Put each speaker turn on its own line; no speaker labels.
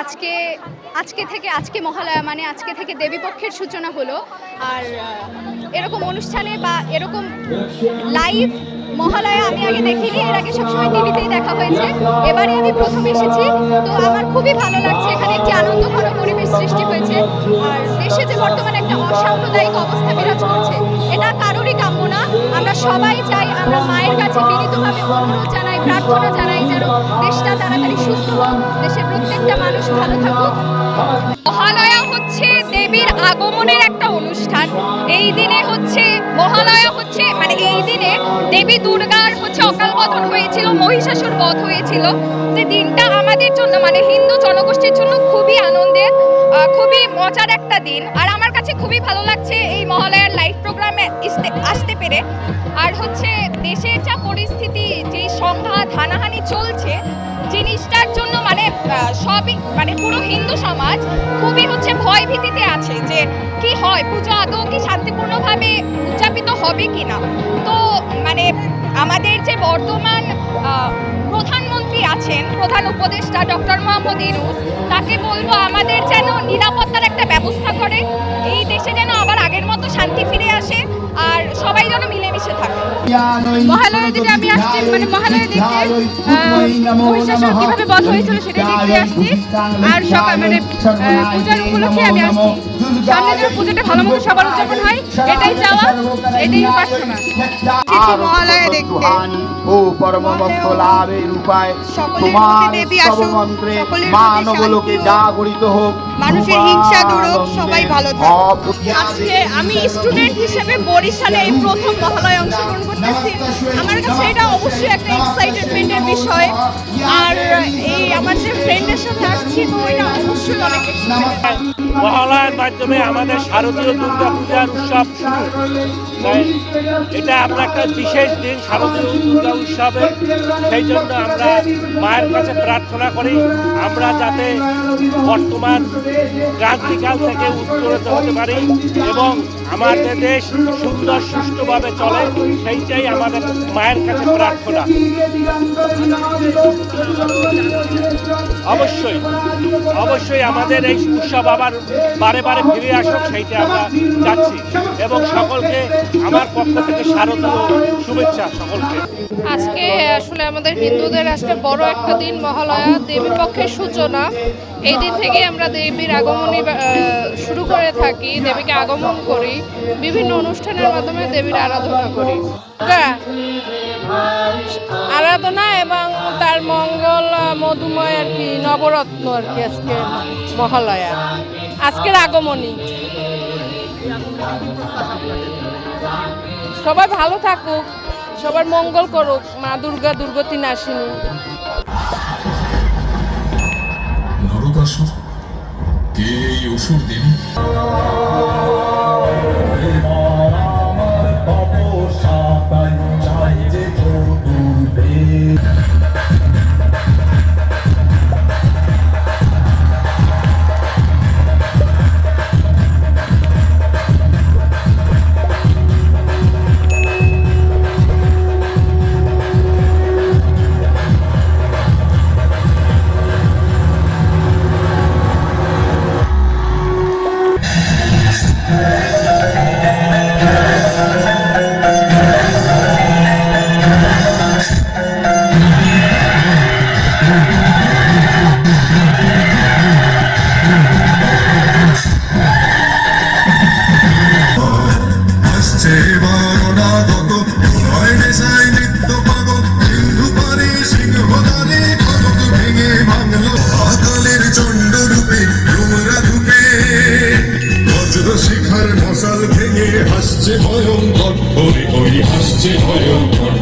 আজকে আজকে থেকে, আজকে মহালয়া মানে আজকে থেকে দেবীপক্ষের সূচনা হলো। আর এরকম অনুষ্ঠানে বা এরকম লাইভ মহালয়া আমি আগে দেখিনি, এর আগে সবসময় টিভিতেই দেখা হয়েছে। এবারে আমি প্রথম এসেছি, তো আমার খুবই ভালো লাগছে, এখানে একটি আনন্দঘন পরিবেশ সৃষ্টি হয়েছে। আর দেশে যে বর্তমানে একটা অসাম্প্রদায়িক অবস্থা বিরাজ করছে, এটা কারোরই কাম্য না। আমরা সবাই চাই, আমরা মায়ের কাছে বিনীতভাবে অনুরোধ জানাই, প্রার্থনা জানাই যেন দেশটা তাড়াতাড়ি সুস্থ হোক। দেশের প্রত্যেকটা মানুষ ভালো থাকুক।
মহালয়া হচ্ছে দেবীর আগমনের একটা অনুষ্ঠান। এই দিনে হচ্ছে মহালয়া হচ্ছে মানে এই দিনে দেবী দুর্গার হচ্ছে অকাল বোধন হয়েছিল, মহিষাসুর বধ হয়েছিল। যে দিনটা আমাদের জন্য মানে হিন্দু জনগোষ্ঠীর জন্য খুবই আনন্দের খুবই মজার একটা দিন। আর আমার কাছে খুবই ভালো লাগছে এই মহালয়ার লাইভ প্রোগ্রামে আসতে পেরে। আর হচ্ছে দেশের যা পরিস্থিতি, যে সংঘাত, হানাহানি চলছে, জিনিসটার সবই মানে পুরো হিন্দু সমাজ খুবই হচ্ছে ভয় ভীতিতে আছে যে কি হয়, পুজো আদৌ কি শান্তিপূর্ণভাবে উদযাপিত হবে কি না তো মানে আমাদের যে বর্তমান প্রধানমন্ত্রী আছেন, প্রধান উপদেষ্টা ডক্টর মোহাম্মদ ইউনুস, তাকে বলব আমাদের যেন নিরাপত্তার একটা ব্যবস্থা করে, এই দেশে যেন আবার আগের মতো শান্তি ফিরে আর সবাই যেন মিলেমিশে থাকে।
আমি আসছি মানে মহালয়া দেখতে মহিষাসুর কীভাবে বধ হয়েছিল সেটা দেখতে আসছি। আর সকাল মানে পূজার উপলক্ষে আমি আসছি। সামনে যেন পুজোটা ভালো মতো সবার উদযাপন হয় এটাই চাওয়া এটাই
মহালয়া দেখতে।
ও পরম ভক্ত লাভের উপায়। তোমার মন্ত্রে জাগরিত হোক।
মানুষের হিংসা দূর
আজকে আমি স্টুডেন্ট হিসেবে বরিশালে এই প্রথম মহালয় অংশগ্রহণ করতেছি। আমার কাছে এটা অবশ্যই একটা এক্সাইটেডমেন্টের বিষয়। আর এই আমার যে ফ্রেন্ডের সাথে আসছি তো এটা অবশ্যই অনেক
মহালয়ার মাধ্যমে আমাদের শারদীয় দুর্গা পূজার উৎসব শুরু এটা আমরা একটা বিশেষ দিন শারদীয় দুর্গা উৎসবে। সেই জন্য আমরা মায়ের কাছে প্রার্থনা করি আমরা যাতে বর্তমান ক্রান্তিকাল থেকে উত্তরিত হতে পারি এবং আমাদের দেশ সুন্দর, সুষ্ঠুভাবে চলে, সেইটাই আমাদের মায়ের কাছে প্রার্থনা। অবশ্যই অবশ্যই আমাদের এই উৎসব আবার বারে বারে ফিরে আসুক, সেইটা আমরা যাচ্ছি এবং সকলকে আমার পক্ষ থেকে শারদীয় শুভেচ্ছা সকলকে।
আজকে আসলে আমাদের হিন্দুদের আজকে বড় একটা দিন মহালয়া দেবী পক্ষের সূচনা। এই দিন থেকে আমরা দেবীর আগমনী শুরু করে থাকি, দেবীকে আগমন করি। বিভিন্ন অনুষ্ঠানের মাধ্যমে দেবীর আরাধনা করি। আরাধনা এবং তার মঙ্গল, মধুময় আর কি, নবরত্ন আর কি আজকে মহালয়া। আজকের আগমনী। সবাই ভালো থাকুক, সবার মঙ্গল করুক, মা দুর্গা, দুর্গতি নাসিনী
কে দেবী চণ্ড রূপে ডোমরা ধূপে। বজ্র শিখার মশাল ভেঙে হাসছে ভয়ঙ্কর। ওরে ওই হাসছে ভয়ঙ্কর।